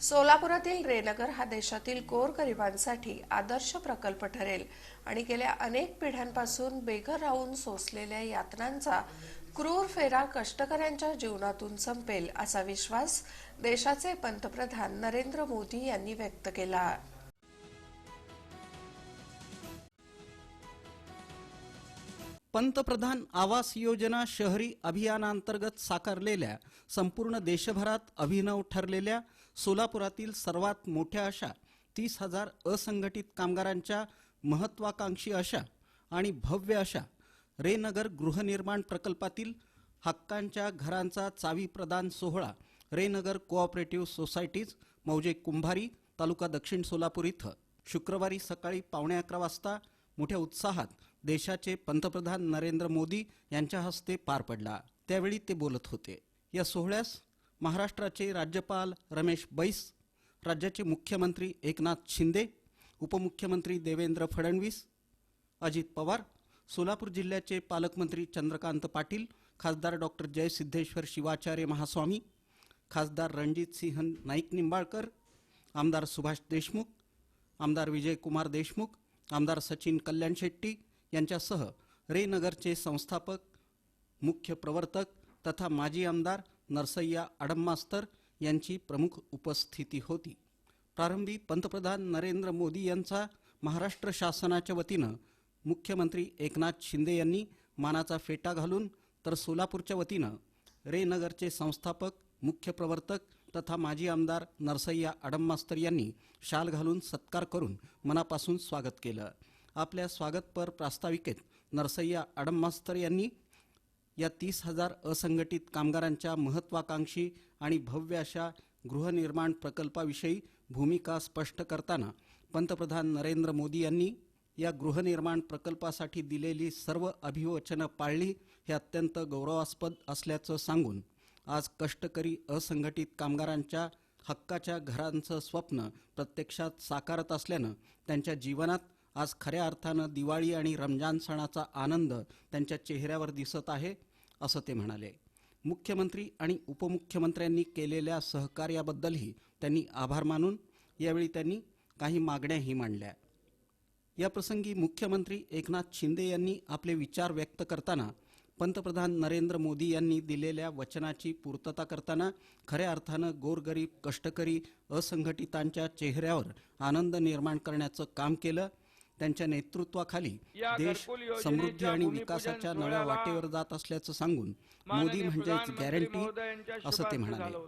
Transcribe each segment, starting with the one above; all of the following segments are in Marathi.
सोलापुरातील रेनगर हा देशातील गोरगरिबांसाठी आदर्श प्रकल्प ठरेल आणि गेल्या अनेक पिढ्यांपासून बेघर राहून सोसलेल्या यातनांचा क्रूर फेरा कष्टकऱ्यांच्या जीवनातून संपेल असा विश्वास देशाचे पंतप्रधान नरेंद्र मोदी यांनी व्यक्त केला. पंतप्रधान आवास योजना शहरी अभियानांतर्गत साकारलेल्या संपूर्ण देशभरात अभिनव ठरलेल्या सोलापुरातील सर्वात मोठ्या अशा तीस हजार असंघटित कामगारांच्या महत्वाकांक्षी अशा आणि भव्य अशा रेनगर गृहनिर्माण प्रकल्पातील हक्कांच्या घरांचा चावी प्रदान सोहळा रेनगर कोऑपरेटिव्ह सोसायटीज मौजे कुंभारी तालुका दक्षिण सोलापूर इथं. शुक्रवारी सकाळी पावणे अकरा वाजता मोठ्या उत्साहात देशाचे पंतप्रधान नरेंद्र मोदी यांच्या हस्ते पार पडला. त्यावेळी ते बोलत होते. या सोहळ्यास महाराष्ट्राचे राज्यपाल रमेश बैस राज्याचे मुख्यमंत्री एकनाथ शिंदे उपमुख्यमंत्री देवेंद्र फडणवीस अजित पवार सोलापूर जिल्ह्याचे पालकमंत्री चंद्रकांत पाटील खासदार डॉक्टर जयसिद्धेश्वर शिवाचार्य महास्वामी खासदार रणजित सिंह नाईक निंबाळकर आमदार सुभाष देशमुख आमदार विजयकुमार देशमुख आमदार सचिन कल्याण शेट्टी यांच्यासह रेनगरचे संस्थापक मुख्य प्रवर्तक तथा माजी आमदार नरसय्या अडममास्तर यांची प्रमुख उपस्थिती होती. प्रारंभी पंतप्रधान नरेंद्र मोदी यांचा महाराष्ट्र शासनाच्या वतीनं मुख्यमंत्री एकनाथ शिंदे यांनी मानाचा फेटा घालून तर सोलापूरच्या वतीनं रेनगरचे संस्थापक मुख्य प्रवर्तक तथा माजी आमदार नरसय्या अडममास्तर यांनी शाल घालून सत्कार करून मनापासून स्वागत केलं. आपल्या स्वागतपर प्रास्ताविकेत नरसय्या अडममास्तर यांनी या तीस हजार असंघटित कामगारांच्या महत्वाकांक्षी आणि भव्य अशा गृहनिर्माण प्रकल्पाविषयी भूमिका स्पष्ट करताना पंतप्रधान नरेंद्र मोदी यांनी या गृहनिर्माण प्रकल्पासाठी दिलेली सर्व अभिवचनं पाळली हे अत्यंत गौरवास्पद असल्याचं सांगून आज कष्टकरी असंघटित कामगारांच्या हक्काच्या घरांचं स्वप्न प्रत्यक्षात साकारत असल्यानं त्यांच्या जीवनात आज खऱ्या अर्थानं दिवाळी आणि रमजान सणाचा आनंद त्यांच्या चेहऱ्यावर दिसत आहे. असं ते म्हणाले. मुख्यमंत्री आणि उपमुख्यमंत्र्यांनी केलेल्या सहकार्याबद्दलही त्यांनी आभार मानून यावेळी त्यांनी काही मागण्याही मांडल्या. याप्रसंगी मुख्यमंत्री एकनाथ शिंदे यांनी आपले विचार व्यक्त करताना पंतप्रधान नरेंद्र मोदी यांनी दिलेल्या वचनाची पूर्तता करताना खऱ्या अर्थानं गोरगरीब कष्टकरी असंघटितांच्या चेहऱ्यावर आनंद निर्माण करण्याचं काम केलं त्यांच्या नेतृत्वाखाली देश समृद्धी आणि विकासाच्या नव्या वाटेवर जात असल्याचं सांगून मोदी म्हणजेच गॅरंटी असं ते म्हणाले.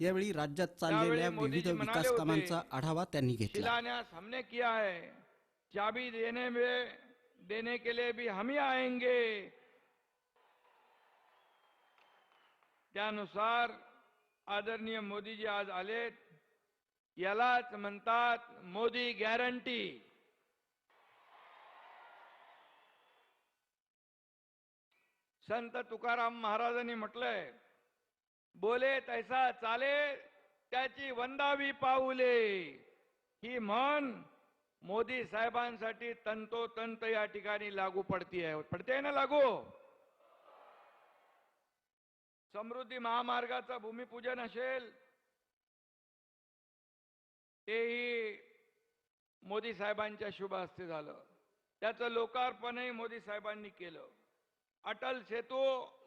यावेळी राज्यात चाललेल्या विविध विकास कामांचा आढावा त्यांनी घेतला. हमने किया है चाबी देने में देने के लिए भी हम ही आएंगे। त्यानुसार आदरणीय मोदीजी आज आलेत. यालाच म्हणतात मोदी गॅरंटी संत तुकाराम महाराजांनी म्हटलंय बोले तैसा चाले त्याची वंदावी पाऊले. ही म्हण मोदी साहेबांसाठी तंतोतंत या ठिकाणी लागू पडतीये. पडते ना लागू? समृद्धी महामार्गाचं भूमिपूजन असेल तेही मोदी साहेबांच्या शुभ हस्ते झालं. त्याचं लोकार्पणही मोदी साहेबांनी केलं. अटल सेतू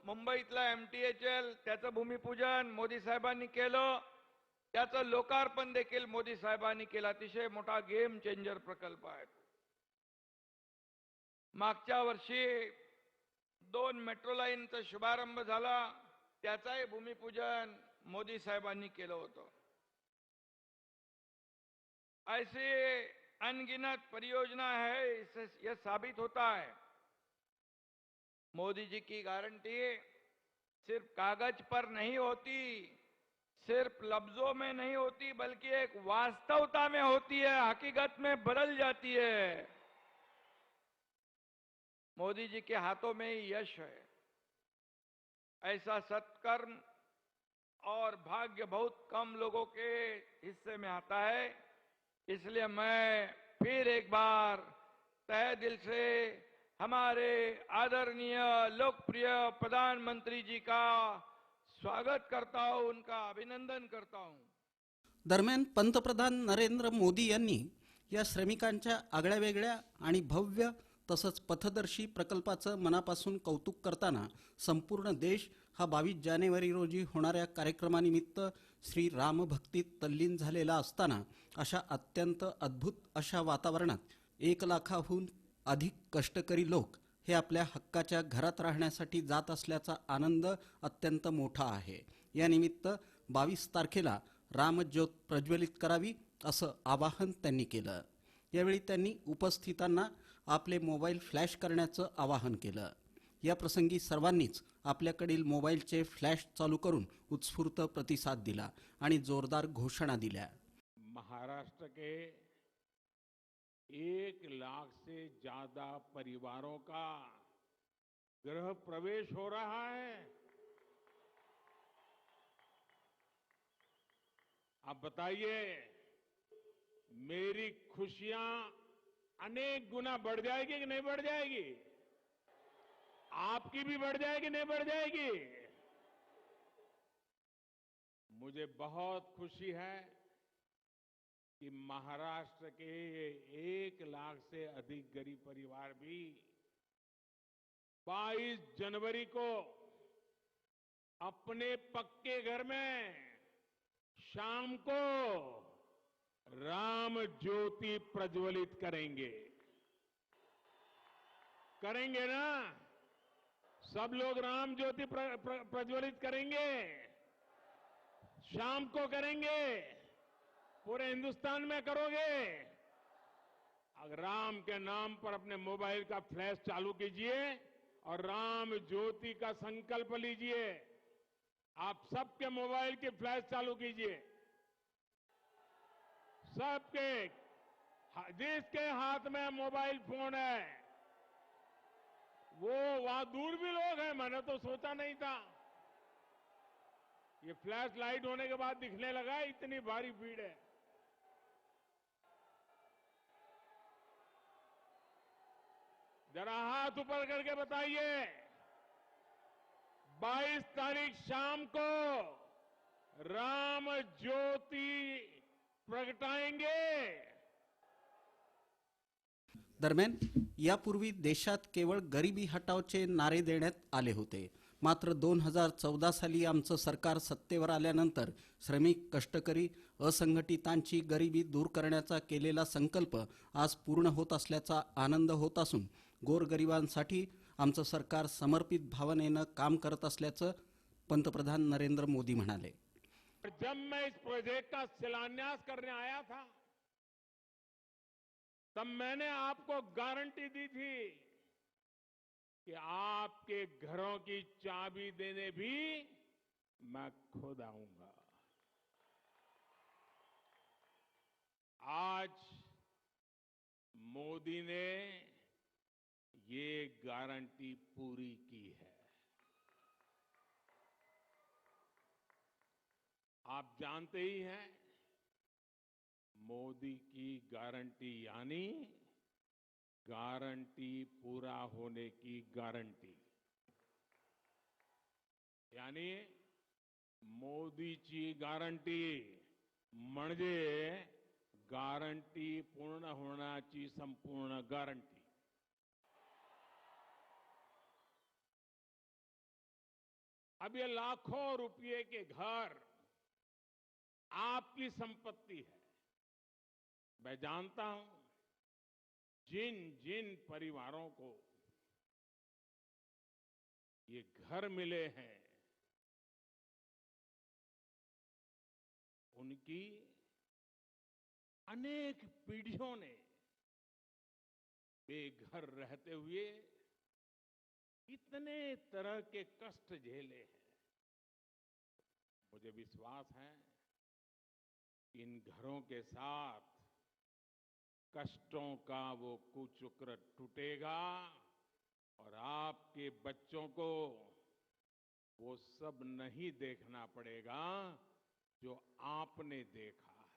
मुंबईतला एम टी एच एल त्याचं भूमिपूजन मोदी साहेबांनी केलं. त्याचं लोकार्पण देखील मोदी साहेबांनी केलं. अतिशय मोठा गेम चेंजर प्रकल्प आहे मागच्या वर्षी दोन मेट्रो लाईनचा शुभारंभ झाला. त्याचाही भूमिपूजन मोदी साहेबांनी केलं होतं. ऐसी अनगिनत परियोजना है इससे यह साबित होता है मोदी जी की गारंटी सिर्फ़ कागज़ पर नहीं होती, सिर्फ़ लफ्जों में नहीं होती, बल्कि एक वास्तवता में होती है, हकीकत में बदल जाती है। मोदी जी के हाथों में ही यश है। ऐसा सत्कर्म और भाग्य बहुत कम लोगों के हिस्से में आता है, इसलिए मैं फिर एक बार तय दिल से हमारे आदरणीय लोकप्रिय प्रधानमंत्री जी का स्वागत करता हूं उनका अभिनंदन करता हूं। दरम्यान पंतप्रधान नरेंद्र मोदी यांनी या श्रमिकांच्या आगळ्या वेगळ्या आणि भव्य तसंच पथदर्शी प्रकल्पाचं मनापासून कौतुक करताना संपूर्ण देश हा बावीस जानेवारी रोजी होणाऱ्या कार्यक्रमानिमित्त श्री रामभक्तीत तल्लीन झालेला असताना अशा अत्यंत अद्भुत अशा वातावरणात एक लाखाहून अधिक कष्टकरी लोक हे आपल्या हक्काच्या घरात राहण्यासाठी जात असल्याचा आनंद अत्यंत मोठा आहे. या निमित्त बावीस तारखेला रामज्योत प्रज्वलित करावी असं आवाहन त्यांनी केलं. यावेळी त्यांनी उपस्थितांना आपले मोबाईल फ्लॅश करण्याचं आवाहन केलं. या प्रसंगी सर्वांनीच आपल्याकडील मोबाईलचे फ्लॅश चालू करून उत्स्फूर्त प्रतिसाद दिला आणि जोरदार घोषणा दिल्या. महाराष्ट्र के एक लाख से ज़्यादा परिवारों का गृह प्रवेश हो रहा है। आप बताइए, मेरी खुशियाँ अनेक गुना बढ़ जाएगी कि नहीं बढ़ जाएगी? आपकी भी बढ़ जाएगी, नहीं बढ़ जाएगी? मुझे बहुत खुशी है कि महाराष्ट्र के एक लाख से अधिक गरीब परिवार भी 22 जनवरी को अपने पक्के घर में शाम को राम ज्योति प्रज्वलित करेंगे। करेंगे ना? सब लोग राम ज्योति प्र, प्र, प्रज्वलित करेंगे। शाम को करेंगे। पूरे हिंदुस्तान में करोगे। अगर राम के नाम पर अपने मोबाइल का फ्लैश चालू कीजिए और राम ज्योति का संकल्प लीजिए। आप सबके मोबाइल की फ्लैश चालू कीजिए। सबके जिसके हाथ में मोबाइल फ़ोन है, वो वहाँ दूर भी लोग हैं, मैंने तो सोचा नहीं था। ये फ्लैश लाइट होने के बाद दिखने लगा, इतनी भारी भीड़ है। जरा हाथ ऊपर करके बताइए। 22 तारीख शाम को राम ज्योति प्रगटाएंगे। दरम्यान यापूर्वी देशात केवळ गरिबी हटावचे नारे देण्यात आले होते. मात्र दोन हजार चौदा साली आमचं सरकार सत्तेवर आल्यानंतर श्रमिक कष्टकरी असंघटितांची गरिबी दूर करण्याचा केलेला संकल्प आज पूर्ण होत असल्याचा आनंद होत असून गोरगरिबांसाठी आमचं सरकार समर्पित भावनेनं काम करत असल्याचं पंतप्रधान नरेंद्र मोदी म्हणाले. जब मैं इस प्रोजेक्ट का शिलान्यास करने आया था, तब मैंने आपको गारंटी दी थी कि आपके घरों की चाबी देने भी मैं खुद आऊँगा। आज मोदी ने ये गारंटी पूरी की है। आप जानते ही हैं, मोदी की गारंटी यानी गारंटी पूरा होने की गारंटी। यानी मोदीची गारंटी म्हणजे गारंटी पूर्ण होना होण्याची संपूर्ण गारंटी। अब ये लाखों रुपए के घर आपकी संपत्ति है। मैं जानता हूँ, जिन जिन परिवारों को ये घर मिले हैं, उनकी अनेक पीढ़ियों ने बेघर रहते हुए इतने तरह के कष्ट झेले हैं। मुझे विश्वास है इन घरों के साथ कष्टों का वो कुचक्र टूटेगा और आपके बच्चों को वो सब नहीं देखना पड़ेगा जो आपने देखा है।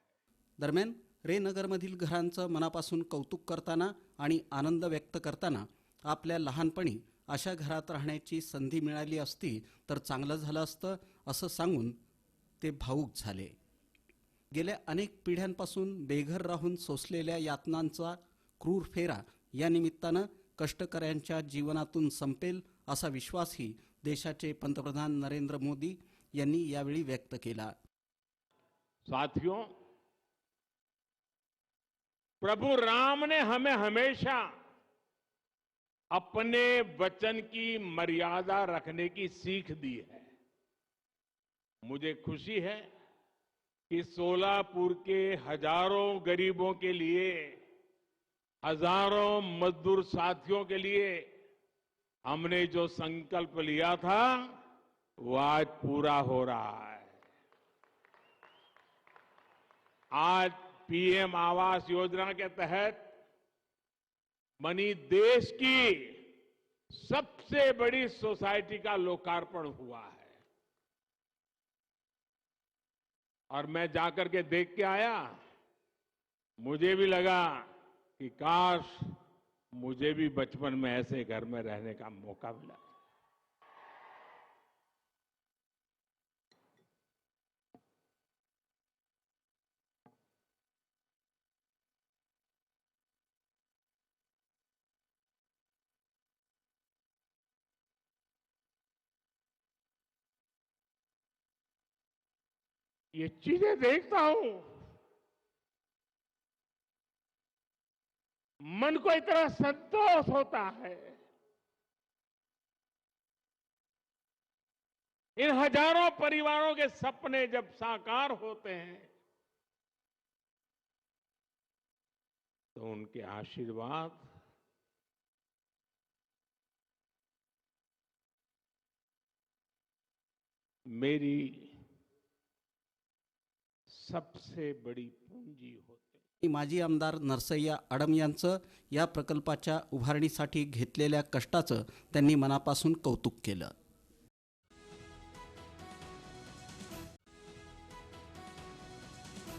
दरम्यान, रे नगरमधील घरांचं मनापासून कौतुक करताना आणि आनंद व्यक्त करताना आपल्या लहानपणी अशा घरात राहण्याची संधी मिळाली असती तर चांगलं झालं असतं असं सांगून ते भाऊक झाले. गेल्या अनेक पिढ्यांपासून बेघर राहून सोसलेल्या यातनांचा क्रूर फेरा या निमित्तानं कष्टकऱ्यांच्या जीवनातून संपेल असा विश्वासही देशाचे पंतप्रधान नरेंद्र मोदी यांनी यावेळी व्यक्त केला. साथियों प्रभु राम ने हमें हमेशा अपने वचन की मर्यादा रखने की सीख दी है। मुझे खुशी है कि सोलापुर के हज़ारों गरीबों के लिए, हज़ारों मजदूर साथियों के लिए हमने जो संकल्प लिया था, वो आज पूरा हो रहा है। आज पीएम आवास योजना के तहत बनी देश की सबसे बड़ी सोसाइटी का लोकार्पण हुआ है। और मैं जाकर के देख के आया, मुझे भी लगा कि काश मुझे भी बचपन में ऐसे घर में रहने का मौका मिला। ये चीज़ें देखता हूँ। मन को इतना संतोष होता है। इन हज़ारों परिवारों के सपने जब साकार होते हैं तो उनके आशीर्वाद मेरी सबसे बड़ी पूंजी होते माजी आमदार नरसय्या आडम यांचं या प्रकल्पाच्या उभारणीसाठी घेतलेल्या कष्टाचं त्यांनी मनापासून कौतुक केलं.